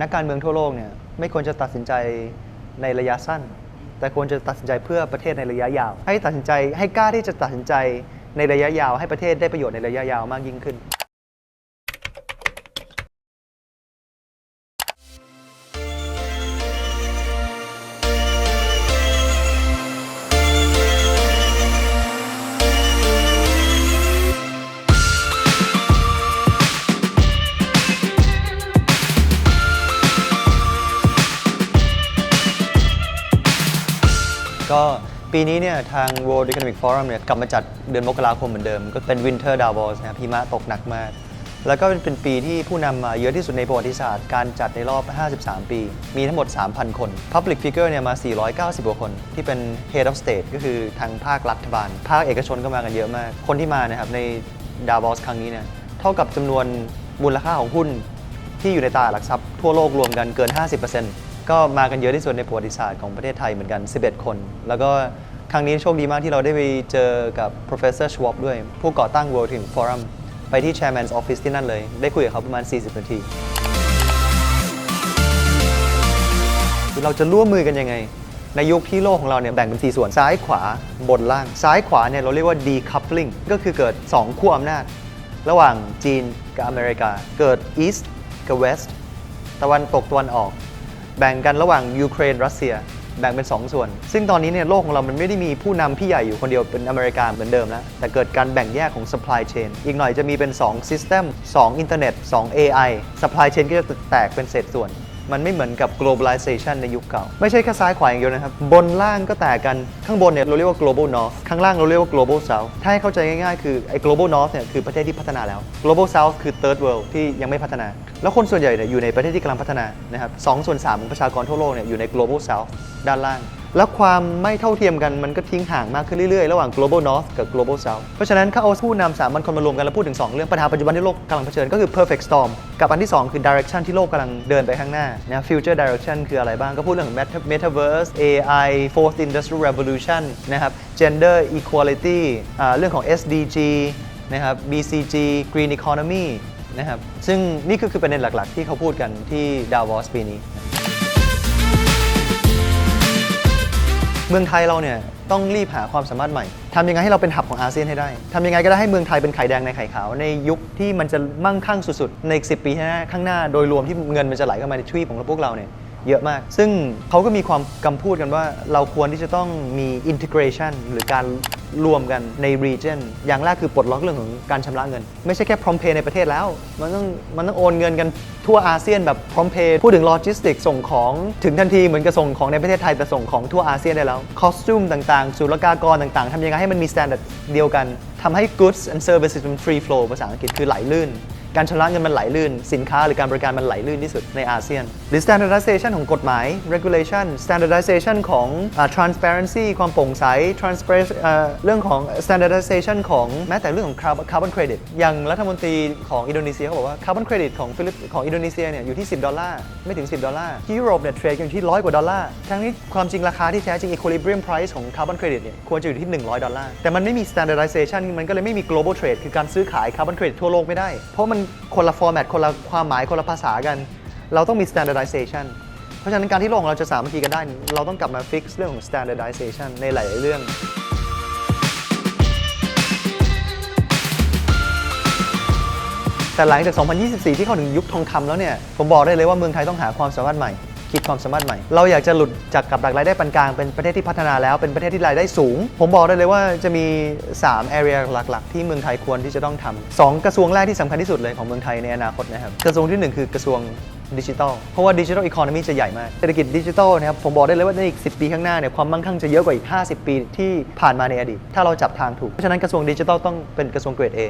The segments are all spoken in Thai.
นักการเมืองทั่วโลกเนี่ยไม่ควรจะตัดสินใจในระยะสั้น แต่ควรจะตัดสินใจเพื่อประเทศในระยะยาว ให้ตัดสินใจให้กล้าที่จะตัดสินใจในระยะยาว ให้ประเทศได้ประโยชน์ในระยะยาวมากยิ่งขึ้น ปีนี้เนี่ยทาง World Economic Forum เนี่ยกลับมาจัดเดือนมกราคมเหมือนเดิม ก็เป็น Winter Davos นะครับหิมะตกหนักมาก แล้วก็เป็นปีที่ผู้นำมาเยอะที่สุดในประวัติศาสตร์ การจัดในรอบ 53 ปี มีทั้งหมด 3,000 คน Public Figure เนี่ยมา 490กว่าคน ที่เป็น Head of State ก็คือทางภาครัฐบาล ภาคเอกชนก็มากันเยอะมาก คนที่มานะครับใน Davos ครั้งนี้เนี่ยเท่ากับจำนวนมูลค่าของหุ้นที่อยู่ในตลาดหลักทรัพย์ทั่วโลกรวมกันเกิน 50%ก็มากันเยอะที่สุดในประวัติศาสตร์ของประเทศไทยเหมือนกัน 11 คน แล้วก็ ครั้งนี้โชคดีมากที่เราได้ไปเจอกับ professor Schwab ด้วย ผู้ก่อตั้ง World Economic Forum ไปที่ chairman's office ที่นั่นเลย ได้คุยกับเขาประมาณ 40 นาที เราจะร่วมมือกันยังไง ในยุคที่โลกของเราเนี่ยแบ่งเป็นสี่ส่วนซ้ายขวาบนล่าง ซ้ายขวาเนี่ยเราเรียกว่า decoupling ก็คือเกิด 2ขั้วอำนาจ ระหว่างจีนกับอเมริกา เกิด east กับ west ตะวันตกตะวันออก แบ่งกันระหว่างยูเครนรัสเซีย แบ่งเป็น 2 ส่วน ซึ่งตอนนี้เนี่ยโลกของเรามันไม่ได้มีผู้นำพี่ใหญ่อยู่คนเดียวเป็นอเมริกาเหมือนเดิมแล้ว แต่เกิดการแบ่งแยกของ supply chain อีกหน่อยจะมีเป็น 2 system 2 internet 2 AI supply chain ก็จะแตกเป็นเศษส่วน มันไม่เหมือนกับ globalization ในยุคเก่า ไม่ใช่แค่ซ้ายขวาอย่างเดียวนะครับ บนล่างก็แตกกันข้างบนเนี่ยเราเรียกว่า global north ข้างล่างเราเรียกว่า global south ถ้าให้เข้าใจง่ายๆ คือไอ้ global north เนี่ยคือประเทศที่พัฒนาแล้ว global south คือ third world ที่ยังไม่พัฒนา แล้วคนส่วนใหญ่เนี่ยอยู่ในประเทศที่กำลังพัฒนานะครับสองส่วนสามของประชากรทั่วโลกเนี่ยอยู่ใน global south ด้านล่าง แล้วความไม่เท่าเทียมกันมันก็ทิ้งห่างมากขึ้นเรื่อยๆ ระหว่าง global north กับ global south เพราะฉะนั้นเขาเอาผู้นำสามัญคนมารวมกันแล้วพูดถึง 2 เรื่องปัญหาปัจจุบันที่โลกกำลังเผชิญก็คือ perfect storm กับอันที่ 2 คือ direction ที่โลกกำลังเดินไปข้างหน้านะ future direction คืออะไรบ้างก็พูดเรื่อง Metaverse AI fourth industrial revolution นะครับ gender equality เรื่องของ SDG นะครับ BCG green economy นะครับซึ่งนี่ก็คือประเด็นหลักๆ ที่เขาพูดกันที่ Davos ปีนี้ เมืองไทยเราเนี่ยต้องรีบหาความสามารถใหม่ทำยังไงให้เราเป็นหับของอาเซียนให้ได้ทำยังไงก็ได้ให้เมืองไทยเป็นไข่แดงในไข่ขาว ในยุคที่มันจะมั่งคั่งสุดๆ ในอีก10 ปีข้างหน้าข้างหน้าโดยรวมที่เงินมันจะไหลเข้ามาในทวีปของพวกเราเนี่ยเยอะมาก ซึ่งเขาก็มีความกำพูดกันว่าเราควรที่จะต้องมี integration หรือการ รวมกันใน region อย่างแรกคือปลดล็อกเรื่องของการชำระเงิน ไม่ใช่แค่พร้อมเพย์ในประเทศแล้ว มันต้องมันต้องโอนเงินกันทั่วอาเซียนแบบพร้อมเพย์พูดถึงโลจิสติกส่งของถึงทันทีเหมือนกับส่งของในประเทศไทย แต่ส่งของทั่วอาเซียนได้แล้วคอสตูมต่างๆ สุลกากรต่างๆทำยังไงให้มันมี standard เดียวกันทำให้ goods and services มัน free flow ภาษาอังกฤษคือไหลลื่น การชำระเงินมันไหลลื่น สินค้าหรือการบริการมันไหลลื่นที่สุดในอาเซียน หรือ standardization ของกฎหมาย regulation standardization ของ transparency ความโปร่งใส transparency เรื่องของ standardization ของแม้แต่เรื่องของ carbon carbon credit อย่างรัฐมนตรีของอินโดนีเซียเขาบอกว่า carbon credit ของฟิลิปของอินโดนีเซียเนี่ยอยู่ที่ 10 ดอลลาร์ ไม่ถึง 10 ดอลลาร์ ที่ยุโรปเนี่ยเทรดกันอยู่ที่100กว่าดอลลาร์ ทั้งนี้ความจริงราคาที่แท้จริง equilibrium price ของ carbon credit เนี่ยควรจะอยู่ที่ 100 ดอลลาร์ แต่มันไม่มี standardization มันก็เลยไม่มี global trade คือการซื้อขาย carbon credit ทั่วโลกไม่ได้ เพราะมันคนละฟอร์แมตคนละความหมายคนละภาษากัน เราต้องมี standardization เพราะฉะนั้นการที่โลกของเราจะสามัคคีกันได้ เราต้องกลับมา fix เรื่องของ standardization ในหลายๆเรื่อง แต่หลังจาก 2024 ที่เข้าถึงยุคทองคำแล้วเนี่ย ผมบอกได้เลยว่าเมืองไทยต้องหาความสามารถใหม่ คิดความสามารถใหม่ เราอยากจะหลุดจากกับดักรายได้ปานกลางเป็นประเทศที่พัฒนาแล้วเป็นประเทศที่รายได้สูง ผมบอกได้เลยว่าจะมี 3 area หลัก ๆ ที่เมืองไทยควรที่จะต้องทำสองกระทรวงแรกที่สำคัญที่สุดเลยของเมืองไทยในอนาคตนะครับกระทรวงที่หนึ่งคือกระทรวงดิจิทัล เพราะว่าดิจิทัลอีโคโนมีจะใหญ่มาก เศรษฐกิจดิจิทัลนะครับ ผมบอกได้เลยว่าในอีก 10 ปีข้างหน้าเนี่ย ความมั่งคั่งจะเยอะกว่าอีก 50 ปีที่ผ่านมาในอดีต ถ้าเราจับทางถูก เพราะฉะนั้นกระทรวงดิจิทัลต้องเป็นกระทรวงเกรด A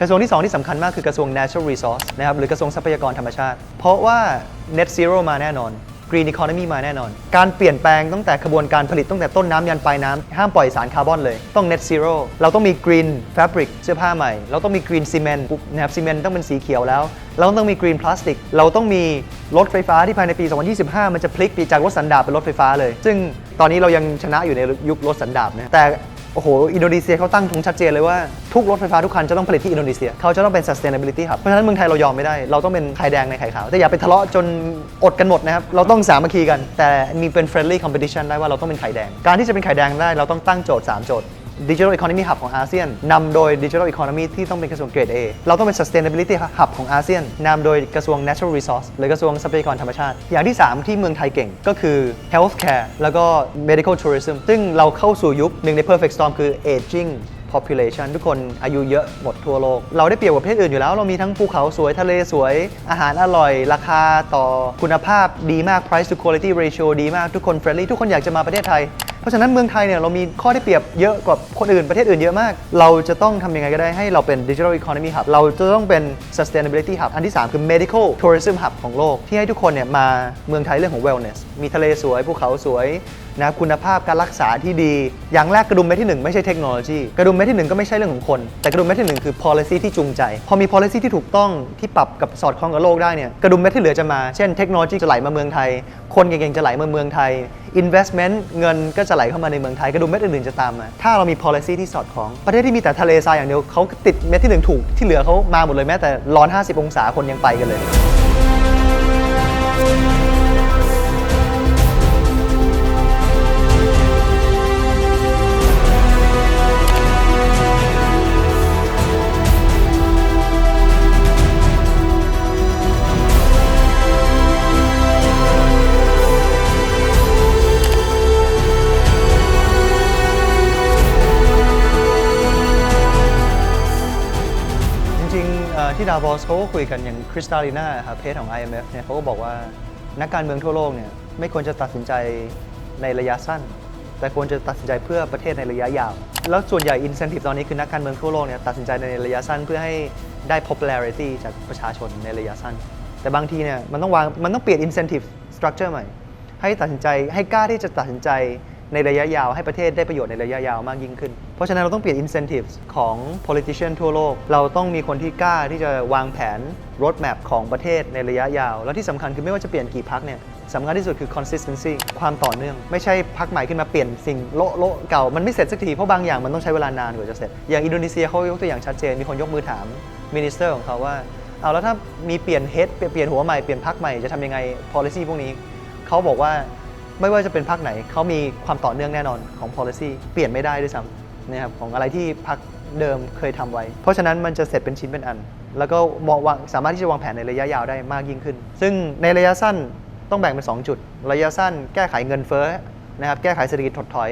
กระทรวงที่ 2 ที่สำคัญมากคือกระทรวง natural resource นะครับ หรือกระทรวงทรัพยากรธรรมชาติ เพราะว่า net zero มาแน่นอน green economy มาแน่นอน การเปลี่ยนแปลงตั้งแต่ขบวนการผลิตตั้งแต่ต้นน้ำยันปลายน้ำห้ามปล่อยสารคาร์บอนเลย ต้อง net zero เราต้องมี green fabric เสื้อผ้าใหม่ เราต้องมี green cement นะครับซีเมนต์ต้องเป็นสีเขียวแล้ว เราต้องมี green plastic เราต้องมีรถไฟฟ้าที่ภายในปี 2025 มันจะพลิกปีจากรถสันดาปเป็นรถไฟฟ้าเลย ซึ่งตอนนี้เรายังชนะอยู่ในยุครถสันดาปนะแต่ โอ้โห อินโดนีเซียเขาตั้งธงชัดเจนเลยว่า ทุกรถไฟฟ้าทุกคันจะต้องผลิตที่อินโดนีเซีย เขาจะต้องเป็น sustainability ครับเพราะฉะนั้นเมืองไทยเรายอมไม่ได้ เราต้องเป็นไข่แดงในไข่ขาว แต่อย่าไปทะเลาะจนอดกันหมดนะครับ เราต้องสามัคคีกัน แต่มีเป็น friendly competition ได้ว่าเราต้องเป็นไข่แดง การที่จะเป็นไข่แดงได้เราต้องตั้งโจทย์ 3 โจทย์ Digital Economy Hub ของอาเซียนนำโดย Digital Economy ที่ต้องเป็นกระทรวงเกรด A เราต้องเป็น Sustainability Hub ของอาเซียนนำโดยกระทรวง Natural Resource หรือกระทรวงทรัพยากรธรรมชาติ อย่างที่ 3 ที่เมืองไทยเก่งก็คือ Healthcare แล้วก็ Medical Tourism ซึ่งเราเข้าสู่ยุคหนึ่งใน Perfect Storm คือ Aging population ทุกคนอายุเยอะหมดทั่วโลก เราได้เปรียบกว่าประเทศอื่นอยู่แล้ว เรามีทั้งภูเขาสวยทะเลสวย อาหารอร่อย ราคาต่อคุณภาพดีมาก price to quality ratio ดีมากทุกคน friendly ทุกคนอยากจะมาประเทศไทย เพราะฉะนั้นเมืองไทยเนี่ยเรามีข้อได้เปรียบเยอะกว่าคนอื่นประเทศอื่นเยอะมาก เราจะต้องทำยังไงก็ได้ให้เราเป็น digital economy hub เราจะต้องเป็น sustainability hub อันที่ 3 คือ medical tourism hub ของโลก ที่ให้ทุกคนเนี่ยมาเมืองไทยเรื่องของ wellness มีทะเลสวยภูเขาสวยนะคุณภาพการรักษาที่ดี อย่างแรกกระดุมเม็ดที่ 1 ไม่ใช่เทคโนโลยีกระดุมเม็ดที่ 1 ก็ไม่ใช่เรื่องของคน แต่กระดุมเม็ดที่ 1 คือ policy ที่จูงใจ พอมี policy ที่ถูกต้องที่ปรับกับสอดคล้องกับโลกได้เนี่ยกระดุมเม็ดที่เหลือจะมา เช่นเทคโนโลยีจะไหลมาเมืองไทย คนเก่งๆจะไหลมาเมืองไทย investment เงินก็จะไหลเข้ามาในเมืองไทยกระดุมเม็ดอื่นๆจะตามมา ถ้าเรามี policy ที่สอดคล้อง ประเทศที่มีแต่ทะเลทรายอย่างเดียวเขาติดเม็ดที่หนึ่งถูกที่เหลือเขามาหมดเลยแม้แต่ร้อน 50 องศาคนยังไปกันเลย ริงๆที่ดาวบอสเขาก็คุยกันอย่างคริสตาลีนาครับเพจของ IMF เนี่ยเขาก็บอกว่านักการเมืองทั่วโลกเนี่ยไม่ควรจะตัดสินใจในระยะสั้น แต่ควรจะตัดสินใจเพื่อประเทศในระยะยาว แล้วส่วนใหญ่ incentive ตอนนี้คือนักการเมืองทั่วโลกเนี่ยตัดสินใจในระยะสั้นเพื่อให้ได้ popularity จากประชาชนในระยะสั้น แต่บางทีเนี่ยมันต้องวางมันต้องเปลี่ยน incentive structure ใหม่ให้ตัดสินใจให้กล้าที่จะตัดสินใจ ในระยะยาวให้ประเทศได้ประโยชน์ในระยะยาวมากยิ่งขึ้น เพราะฉะนั้นเราต้องเปลี่ยน incentives ของ politician ทั่วโลก เราต้องมีคนที่กล้าที่จะวางแผน road map ของประเทศในระยะยาว แล้วที่สำคัญคือไม่ว่าจะเปลี่ยนกี่พักเนี่ยสำคัญที่สุดคือ consistency ความต่อเนื่อง ไม่ใช่พักใหม่ขึ้นมาเปลี่ยนสิ่งโละโละเก่ามันไม่เสร็จสักทีเพราะบางอย่างมันต้องใช้เวลานานกว่าจะเสร็จ อย่างอินโดนีเซียเขายกตัวอย่างชัดเจนมีคนยกมือถาม minister ของเขาว่าเอาแล้วถ้ามีเปลี่ยนเปลี่ยนเปลี่ยนหัวใหม่เปลี่ยนพักใหม่จะทำยังไง policy พวกนี้เขาบอกว่า ไม่ว่าจะเป็นพักไหนเขามีความต่อเนื่องแน่นอนของ policy เปลี่ยนไม่ได้ด้วยซ้ำนะครับของอะไรที่พักเดิมเคยทำไว้ เพราะฉะนั้นมันจะเสร็จเป็นชิ้นเป็นอัน แล้วก็มองวางสามารถที่จะวางแผนในระยะยาวได้มากยิ่งขึ้น ซึ่งในระยะสั้นต้องแบ่งเป็น 2 จุด ระยะสั้นแก้ไขเงินเฟ้อนะครับแก้ไขเศรษฐกิจถดถอย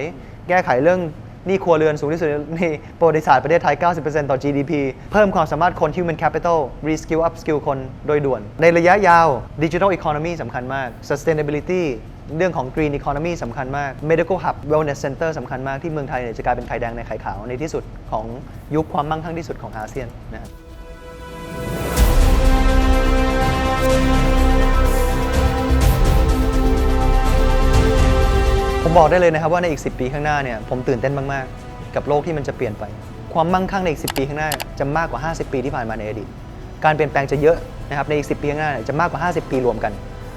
แก้ไขเรื่องหนี้ครัวเรือนสูงที่สุดในประวัติศาสตร์ประเทศไทย 90%ต่อ GDP เพิ่มความสามารถคน human capital reskill upskill คนโดยด่วน ในระยะยาว digital economy สำคัญมาก sustainability เรื่องของ green economy สำคัญมาก medical hub wellness center สำคัญมากที่เมืองไทยเนี่ยจะกลายเป็นไข่แดงในไข่ขาวในที่สุดของยุคความมั่งคั่งที่สุดของอาเซียนนะครับผมบอกได้เลยนะครับว่าในอีก 10 ปีข้างหน้าเนี่ยผมตื่นเต้นมาก ๆ กับโลกที่มันจะเปลี่ยนไป ความมั่งคั่งในอีก 10 ปีข้างหน้าจะมากกว่า 50 ปีที่ผ่านมาในอดีต การเปลี่ยนแปลงจะเยอะนะครับในอีก 10 ปีข้างหน้าจะมากกว่า 50 ปีรวมกัน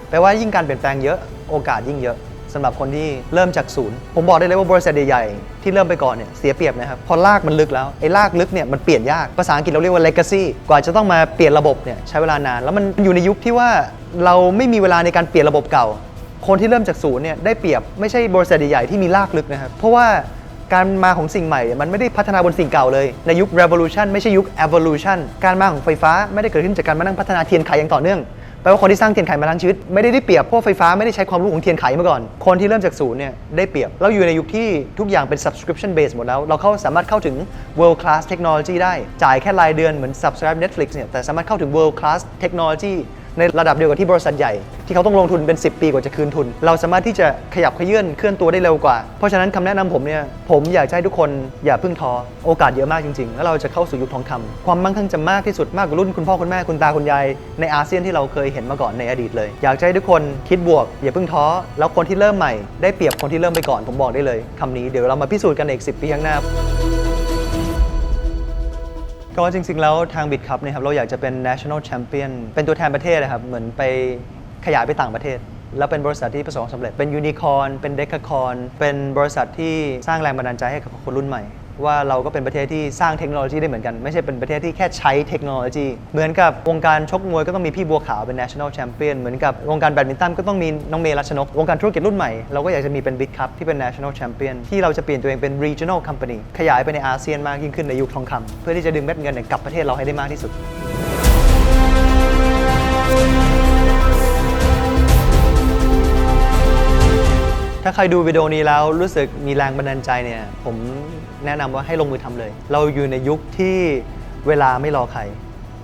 แปลว่ายิ่งการเปลี่ยนแปลงเยอะโอกาสยิ่งเยอะสำหรับคนที่เริ่มจากศูนย์ ผมบอกได้เลยว่าบริษัทใหญ่ๆที่เริ่มไปก่อนเนี่ยเสียเปรียบนะครับ พอลากมันลึกแล้ว ไอ้ลากลึกเนี่ยมันเปลี่ยนยาก ภาษาอังกฤษเราเรียกว่า legacy กว่าจะต้องมาเปลี่ยนระบบเนี่ยใช้เวลานาน แล้วมันอยู่ในยุคที่ว่าเราไม่มีเวลาในการเปลี่ยนระบบเก่า คนที่เริ่มจากศูนย์เนี่ยได้เปรียบไม่ใช่บริษัทใหญ่ๆที่มีลากลึกนะครับ เพราะว่าการมาของสิ่งใหม่ มันไม่ได้พัฒนาบนสิ่งเก่าเลย ในยุค revolution ไม่ใช่ยุค evolution การมาของไฟฟ้าไม่ได้เกิดขึ้นจากการมานั่งพัฒนาเทียนไขอย่างต่อเนื่อง แปลว่าคนที่สร้างเทียนไขมาทั้งชีวิตไม่ได้ได้เปรียบเพราะไฟฟ้าไม่ได้ใช้ความรู้ของเทียนไขมาก่อน คนที่เริ่มจากศูนย์เนี่ยได้เปรียบ เราอยู่ในยุคที่ทุกอย่างเป็น subscription base หมดแล้ว เราเข้าสามารถเข้าถึง world class technology ได้ จ่ายแค่รายเดือนเหมือน subscribe Netflix เนี่ยแต่สามารถเข้าถึง world class technology ในระดับเดียวกับที่บริษัทใหญ่ ที่เขาต้องลงทุนเป็น 10 ปีกว่าจะคืนทุน เราสามารถที่จะขยับขยื่นเคลื่อนตัวได้เร็วกว่า เพราะฉะนั้นคำแนะนำผมเนี่ยผมอยากให้ทุกคนอย่าเพิ่งท้อโอกาสเยอะมากจริงๆ แล้วเราจะเข้าสู่ยุคทองคำความมั่งคั่งจะมากที่สุดมากกว่ารุ่นคุณพ่อคุณแม่คุณตาคุณยายในอาเซียนที่เราเคยเห็นมาก่อนในอดีตเลย อยากให้ทุกคนคิดบวก อย่าเพิ่งท้อแล้วคนที่เริ่มใหม่ได้เปรียบคนที่เริ่มไปก่อนผมบอกได้เลยคำนี้เดี๋ยวเรามาพิสูจน์กันในอีก10ปีข้างหน้า ก็จริงๆ แล้วทางบิดครับเนี่ยครับเราอยากจะเป็น national champion เป็นตัวแทนประเทศนะครับ เหมือนไปขยายไปต่างประเทศ แล้วเป็นบริษัทที่ประสบความสำเร็จ เป็นยูนิคอร์นเป็นเดคคอร์นเป็นบริษัทที่สร้างแรงบันดาลใจให้กับคนรุ่นใหม่ ว่าเราก็เป็นประเทศที่สร้างเทคโนโลยีได้เหมือนกัน ไม่ใช่เป็นประเทศที่แค่ใช้เทคโนโลยี เหมือนกับวงการชกมวยก็ต้องมีพี่บัวขาวเป็น national champion เหมือนกับวงการแบดมินตันก็ต้องมีน้องเมย์รัชนก วงการธุรกิจรุ่นใหม่เราก็อยากจะมีเป็น big cup ที่เป็น national champion ที่เราจะเปลี่ยนตัวเองเป็น regional company ขยายไปในอาเซียนมากยิ่งขึ้นในยุคทองคำเพื่อที่จะดึงเม็ดเงินกลับประเทศเราให้ได้มากที่สุด ถ้าใครดูวิดีโอนี้แล้วรู้สึกมีแรงบันดาลใจเนี่ยผมแนะนำว่าให้ลงมือทำเลย เราอยู่ในยุคที่เวลาไม่รอใคร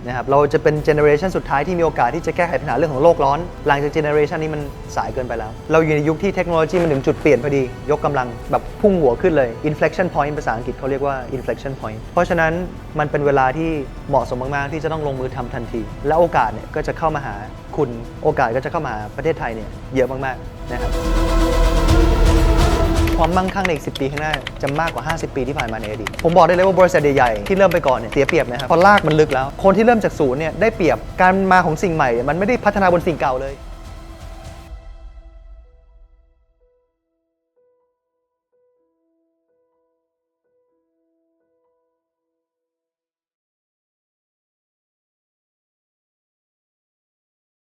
นะครับเราจะเป็นเจเนอเรชันสุดท้ายที่มีโอกาสที่จะแก้ไขปัญหาเรื่องของโลกร้อน หลังจากเจเนอเรชันนี้มันสายเกินไปแล้ว เราอยู่ในยุคที่เทคโนโลยีมันถึงจุดเปลี่ยนพอดี ยกกำลังแบบพุ่งหัวขึ้นเลย inflection point ภาษาอังกฤษเขาเรียกว่า inflection point เพราะฉะนั้นมันเป็นเวลาที่เหมาะสมมาก ๆ ที่จะต้องลงมือทำทันที และโอกาสเนี่ยก็จะเข้ามาหาคุณโอกาสก็จะเข้ามาหาประเทศไทยเนี่ยเยอะมาก ๆ นะครับ ความมั่งคั่งในอีก 10 ปีข้างหน้า จะมากกว่า 50 ปีที่ผ่านมาในอดีต ผมบอกได้เลยว่าบริษัทใหญ่ๆที่เริ่มไปก่อนเนี่ยเสียเปรียบนะครับ พอลากมันลึกแล้ว คนที่เริ่มจากศูนย์เนี่ยได้เปรียบ การมาของสิ่งใหม่ มันไม่ได้พัฒนาบนสิ่งเก่าเลย